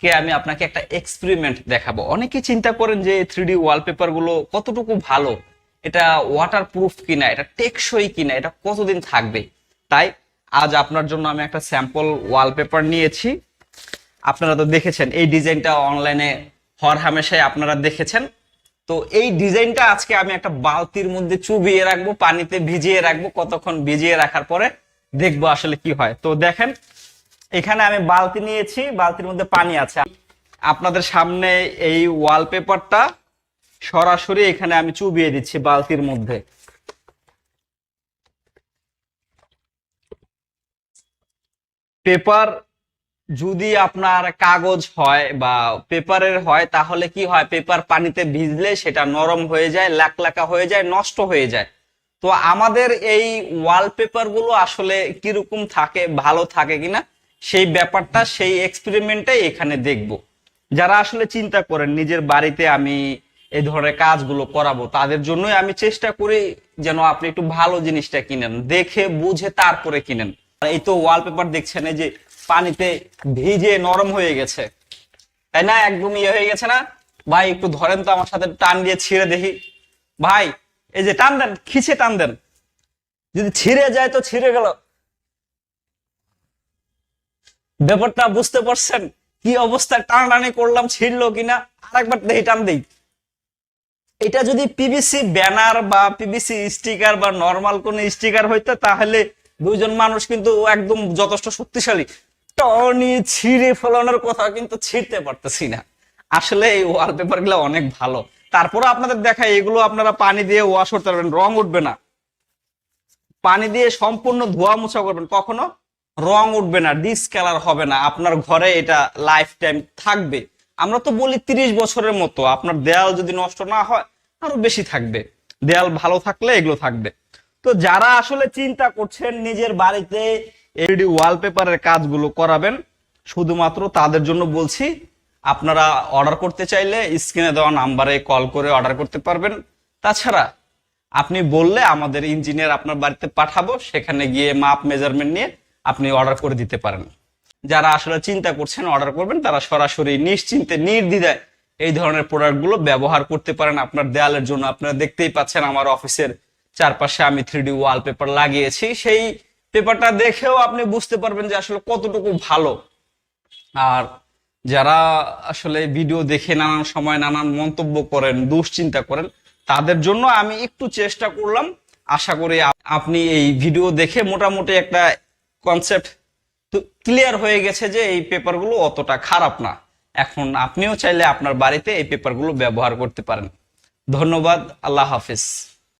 আজকে আমি আপনাকে একটা এক্সপেরিমেন্ট দেখাবো। অনেকে চিন্তা করেন যে থ্রি ডি ওয়ালপেপারগুলো কতটুকু ভালো? এটা ওয়াটার প্রুফ কিনা? এটা টেকসই কিনা? এটা কতদিন থাকবে? তাই আজ আপনার জন্য আমি একটা স্যাম্পল ওয়ালপেপার নিয়েছি। আপনারা তো দেখেছেন, এই ডিজাইনটা অনলাইনে হর হামেশাই আপনারা দেখেছেন। তো এই ডিজাইনটা আজকে আমি একটা বালতির মধ্যে চুবিয়ে রাখব, পানিতে ভিজিয়ে রাখব, কতক্ষণ ভিজিয়ে রাখার পরে দেখব আসলে কি হয়। তো দেখেন এখানে আমি বালতি নিয়েছি, বালতির মধ্যে পানি আছে। আপনাদের সামনে এই ওয়ালপেপারটা সরাসরি এখানে আমি চুবিয়ে দিচ্ছি বালতির মধ্যে। পেপার যদি আপনার কাগজ হয় বা পেপারের হয়, তাহলে কি হয়? পেপার পানিতে ভিজলে সেটা নরম হয়ে যায় লাকলাকা হয়ে যায়, নষ্ট হয়ে যায়। তো আমাদের এই ওয়ালপেপারগুলো আসলে কীরকম থাকে, ভালো থাকে কিনা? সেই ব্যাপারটা, সেই এক্সপেরিমেন্টটাই এখানে দেখব। যারা আসলে চিন্তা করেন, নিজের বাড়িতে আমি এই ধরনের কাজগুলো করাবো, তাদের জন্যই আমি চেষ্টা করি যেন আপনি একটু ভালো জিনিসটা কিনেন, দেখে, বুঝে তারপরে কিনেন। এই তো ওয়ালপেপার দেখছেন, এই যে পানিতে ভিজে নরম হয়ে গেছে। তাই না? একদম ইয়ে হয়ে গেছে না? ভাই, একটু ধরেন তো আমার সাথে টান দিয়ে ছিঁড়ে দেখি। ভাই, এই যে টান দেন, খিচে টান দেন। যদি ছিঁড়ে যায় তো ছিঁড়ে গেল। ব্যাপারটা বুঝতে পারছেন? কি অবস্থা? টানাটানি করলাম, ছিঁড়লো কিনা? আরেকবার দেখি টান দেই। এটা যদি পিভিসি ব্যানার বা পিভিসি স্টিকার বা নর্মাল কোন স্টিকার হইতো, তাহলে দুইজন মানুষ কিন্তু একদম যথেষ্ট শক্তিশালী। টনি ছিঁড়ে ফেলানোর কথা কিন্তু ছিঁড়তে পারতেছি না। আসলে এই ওয়ালপেপারগুলো অনেক ভালো। তারপরে আপনাদের দেখায় এগুলো আপনারা পানি দিয়ে ওয়াশ করতে পারবেন, রং উঠবে না। পানি দিয়ে সম্পূর্ণ ধোয়া মোছা করবেন, কখনো? রং উঠবে না ডিসকালার হবে না, আপনার ঘরে এটা লাইফ টাইম থাকবে। আমরা তো বলি তিরিশ বছরের মতো, আপনার দেয়াল যদি নষ্ট না হয়, আরও বেশি থাকবে। দেয়াল ভালো থাকলে এগুলো থাকবে। তো যারা আসলে চিন্তা করছেন নিজের বাড়িতে এলইডি ওয়ালপেপারের কাজগুলো করাবেন, শুধুমাত্র তাদের জন্য বলছি, আপনারা অর্ডার করতে চাইলে স্ক্রিনে দেওয়া নাম্বারে কল করে অর্ডার করতে পারবেন। তাছাড়া, আপনি বললে আমাদের ইঞ্জিনিয়ার আপনার বাড়িতে পাঠাবো, সেখানে গিয়ে মাপ মেজারমেন্ট নিয়ে আপনি অর্ডার করে দিতে পারেন। যারা আসলে চিন্তা করছেন অর্ডার করবেন, তারা সরাসরি নিশ্চিন্তে, নির্দ্বিধায় এই ধরনের প্রোডাক্টগুলো ব্যবহার করতে পারেন। আপনার দেয়ালের জন্য আপনারা দেখতেই পাচ্ছেন আমার অফিসের চারপাশে আমি থ্রি ডি ওয়ালপেপার লাগিয়েছি। সেই পেপারটা দেখেও আপনি বুঝতে পারবেন যে আসলে কতটুকু ভালো। আর যারা আসলে ভিডিও দেখে নানান সময় নানান মন্তব্য করেন, দুশ্চিন্তা করেন, তাদের জন্য আমি একটু চেষ্টা করলাম। আশা করি আপনি এই ভিডিও দেখে মোটামুটি একটা কনসেপ্ট ক্লিয়ার হয়ে গেছে যে এই পেপারগুলো অতটা খারাপ না। এখন আপনিও চাইলে আপনার বাড়িতে এই পেপারগুলো ব্যবহার করতে পারেন। ধন্যবাদ, আল্লাহ হাফিজ।